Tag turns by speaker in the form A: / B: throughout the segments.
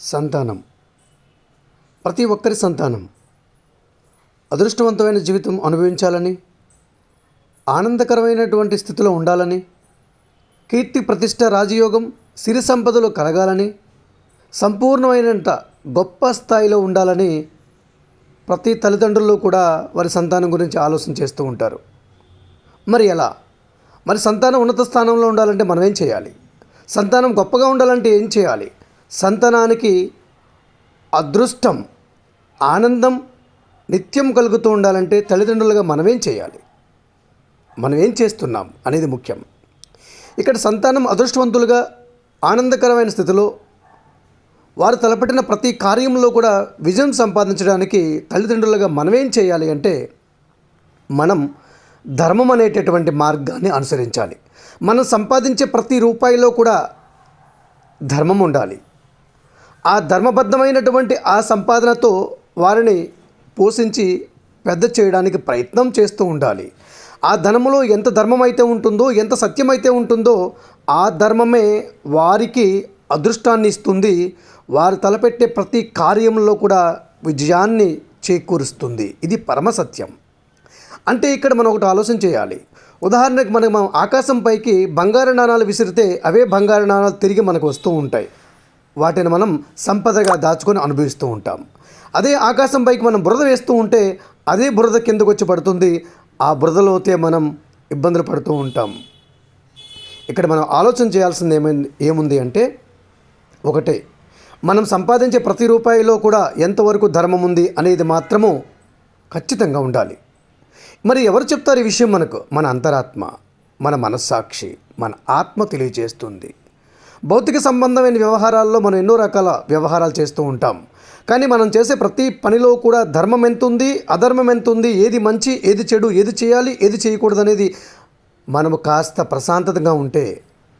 A: సంతానం. ప్రతి ఒక్కరి సంతానం. అదృష్టవంతమైన జీవితం అనుభవించాలని ఆనందకరమైనటువంటి స్థితిలో ఉండాలని కీర్తి ప్రతిష్ట రాజయోగం సిరి సంపదలు కలగాలని సంపూర్ణమైనంత గొప్ప స్థాయిలో ఉండాలని ప్రతి తల్లిదండ్రులు కూడా వారి సంతానం గురించి ఆలోచన చేస్తూ ఉంటారు. మరి ఎలా? మరి సంతానం ఉన్నత స్థానంలో ఉండాలంటే మనం ఏం చేయాలి? సంతానం గొప్పగా ఉండాలంటే ఏం చేయాలి? సంతానానికి అదృష్టం ఆనందం నిత్యం కలుగుతూ ఉండాలంటే తల్లిదండ్రులుగా మనమేం చేయాలి? మనం ఏం చేస్తున్నాం అనేది ముఖ్యం. ఇక్కడ సంతానం అదృష్టవంతులుగా ఆనందకరమైన స్థితిలో వారు తలపెట్టిన ప్రతి కార్యంలో కూడా విజయం సంపాదించడానికి తల్లిదండ్రులుగా మనమేం చేయాలి అంటే మనం ధర్మం అనేటటువంటి మార్గాన్ని అనుసరించాలి. మనం సంపాదించే ప్రతి రూపాయిలో కూడా ధర్మం ఉండాలి. ఆ ధర్మబద్ధమైనటువంటి ఆ సంపాదనతో వారిని పోషించి పెద్ద చేయడానికి ప్రయత్నం చేస్తూ ఉండాలి. ఆ ధనములో ఎంత ధర్మం అయితే ఉంటుందో ఎంత సత్యం అయితే ఉంటుందో ఆ ధర్మమే వారికి అదృష్టాన్ని ఇస్తుంది. వారు తలపెట్టే ప్రతి కార్యంలో కూడా విజయాన్ని చేకూరుస్తుంది. ఇది పరమ సత్యం. అంటే ఇక్కడ మనం ఒకటి ఆలోచన చేయాలి. ఉదాహరణకు మనం మనం ఆకాశం పైకి బంగారు నాణాలు విసిరితే అవే బంగారు నాణాలు తిరిగి మనకు వస్తూ ఉంటాయి. వాటిని మనం సంపదగా దాచుకొని అనుభవిస్తూ ఉంటాం. అదే ఆకాశం పైకి మనం బురద వేస్తూ ఉంటే అదే బురద కిందకు వచ్చి పడుతుంది. ఆ బురదలోతే మనం ఇబ్బందులు పడుతూ ఉంటాం. ఇక్కడ మనం ఆలోచన చేయాల్సింది ఏమైంది ఏముంది అంటే ఒకటే. మనం సంపాదించే ప్రతి రూపాయిలో కూడా ఎంతవరకు ధర్మం ఉంది అనేది మాత్రము ఖచ్చితంగా ఉండాలి. మరి ఎవరు చెప్తారు ఈ విషయం మనకు? మన అంతరాత్మ మన మనస్సాక్షి మన ఆత్మ తెలియజేస్తుంది. భౌతిక సంబంధమైన వ్యవహారాల్లో మనం ఎన్నో రకాల వ్యవహారాలు చేస్తూ ఉంటాం. కానీ మనం చేసే ప్రతి పనిలో కూడా ధర్మం ఎంత ఉంది అధర్మం ఎంత ఉంది ఏది మంచి ఏది చెడు ఏది చేయాలి ఏది చేయకూడదు అనేది మనము కాస్త ప్రశాంతతగా ఉంటే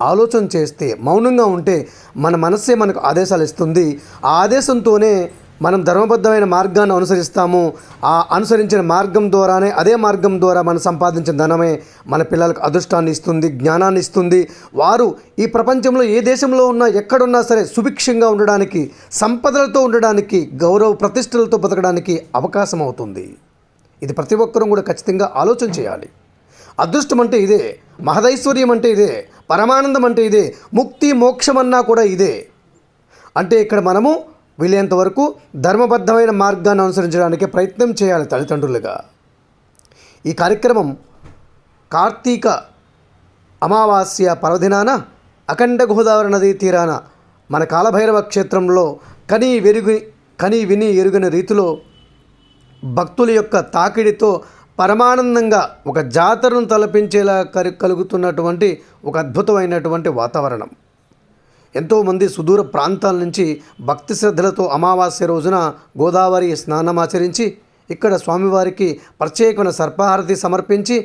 A: ఆలోచన చేస్తే మౌనంగా ఉంటే మన మనస్సే మనకు ఆదేశాలు ఇస్తుంది. ఆ ఆదేశంతోనే మనం ధర్మబద్ధమైన మార్గాన్ని అనుసరిస్తాము. ఆ అనుసరించిన మార్గం ద్వారానే అదే మార్గం ద్వారా మనం సంపాదించిన ధనమే మన పిల్లలకు అదృష్టాన్ని ఇస్తుంది జ్ఞానాన్ని ఇస్తుంది. వారు ఈ ప్రపంచంలో ఏ దేశంలో ఉన్నా ఎక్కడున్నా సరే సుభిక్షంగా ఉండడానికి సంపదలతో ఉండడానికి గౌరవ ప్రతిష్టలతో బతకడానికి అవకాశం అవుతుంది. ఇది ప్రతి ఒక్కరూ కూడా ఖచ్చితంగా ఆలోచన చేయాలి. అదృష్టం అంటే ఇదే మహదైశ్వర్యం అంటే ఇదే పరమానందం అంటే ఇదే ముక్తి మోక్షం అన్నా కూడా ఇదే. అంటే ఇక్కడ మనము వీలైనంత వరకు ధర్మబద్ధమైన మార్గాన్ని అనుసరించడానికి ప్రయత్నం చేయాలి తల్లిదండ్రులుగా. ఈ కార్యక్రమం కార్తీక అమావాస్య పర్వదినాన అఖండ గోదావరి నదీ తీరాన మన కాలభైరవ క్షేత్రంలో కని వెరుగు కని విని ఎరుగని రీతిలో భక్తుల యొక్క తాకిడితో పరమానందంగా ఒక జాతరను తలపించేలా కలుగుతున్నటువంటి ఒక అద్భుతమైనటువంటి వాతావరణం. ఎంతోమంది సుదూర ప్రాంతాల నుంచి భక్తి శ్రద్ధలతో అమావాస్య రోజున గోదావరి స్నానం ఆచరించి ఇక్కడ స్వామివారికి ప్రత్యేకమైన సర్పహారతి సమర్పించి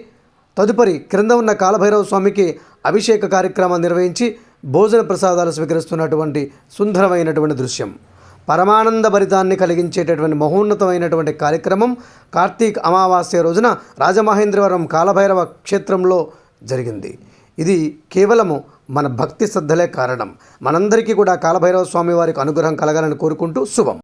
A: తదుపరి క్రింద ఉన్న కాలభైరవ స్వామికి అభిషేక కార్యక్రమం నిర్వహించి భోజన ప్రసాదాలు స్వీకరిస్తున్నటువంటి సుందరమైనటువంటి దృశ్యం. పరమానంద భరితాన్ని కలిగించేటటువంటి మహోన్నతమైనటువంటి కార్యక్రమం కార్తీక్ అమావాస్య రోజున రాజమహేంద్రవరం కాలభైరవ క్షేత్రంలో జరిగింది. ఇది కేవలము మన భక్తి శ్రద్ధలే కారణం. మనందరికీ కూడా కాలభైరవ స్వామి వారికి అనుగ్రహం కలగాలని కోరుకుంటూ శుభం.